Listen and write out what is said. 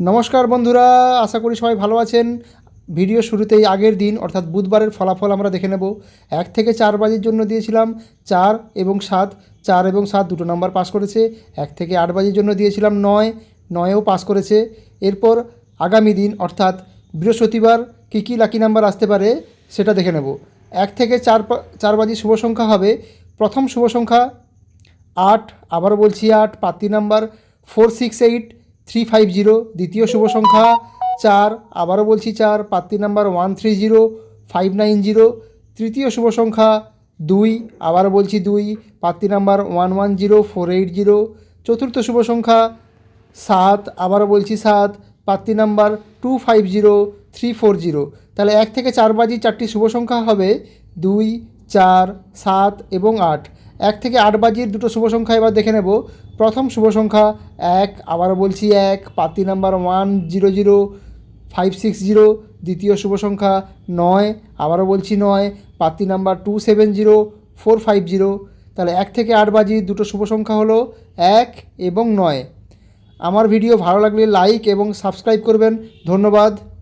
নমস্কার বন্ধুরা, আশা করি সবাই ভালো আছেন। ভিডিও শুরুতেই আগের দিন, অর্থাৎ বুধবারের ফলাফল আমরা দেখে নেব। এক থেকে চার বাজির জন্য দিয়েছিলাম চার এবং সাত, চার এবং সাত দুটো নাম্বার পাস করেছে। এক থেকে আট বাজির জন্য দিয়েছিলাম নয়, নয়েও পাস করেছে। এরপর আগামী দিন, অর্থাৎ বৃহস্পতিবার, কী কী লাকি নাম্বার আসতে পারে সেটা দেখে নেব। এক থেকে চার চার বাজি শুভ সংখ্যা হবে। প্রথম শুভ সংখ্যা আট আবার বলছি আট পাত্রি number, four, six, eight three five zero, দ্বিতীয় শুভ সংখ্যা চার, আবারও বলছি চার পাত্রি number one three zero, five nine zero, তৃতীয় শুভ সংখ্যা দুই, আবারও বলছি দুই পাত্রি number one one zero, four eight zero, চতুর্থ শুভ সংখ্যা সাত, আবারও বলছি সাত পাত্রি number two five zero, three four zero. তাহলে এক থেকে চার বাজি চারটি শুভ সংখ্যা হবে দুই, চার, সাত এবং আট। এক থেকে আট বাজির দুটো শুভ সংখ্যা এবার দেখে নেব। প্রথম শুভ সংখ্যা এক, আবারও বলছি এক পাত্রি number one zero zero five six zero দ্বিতীয় শুভ সংখ্যা নয়, আবারও বলছি নয় পাত্রি number two seven zero four five zero তাহলে এক থেকে আট বাজির দুটো শুভ সংখ্যা হলো এক এবং নয়। আমার ভিডিও ভালো লাগলে লাইক এবং সাবস্ক্রাইব করবেন। ধন্যবাদ।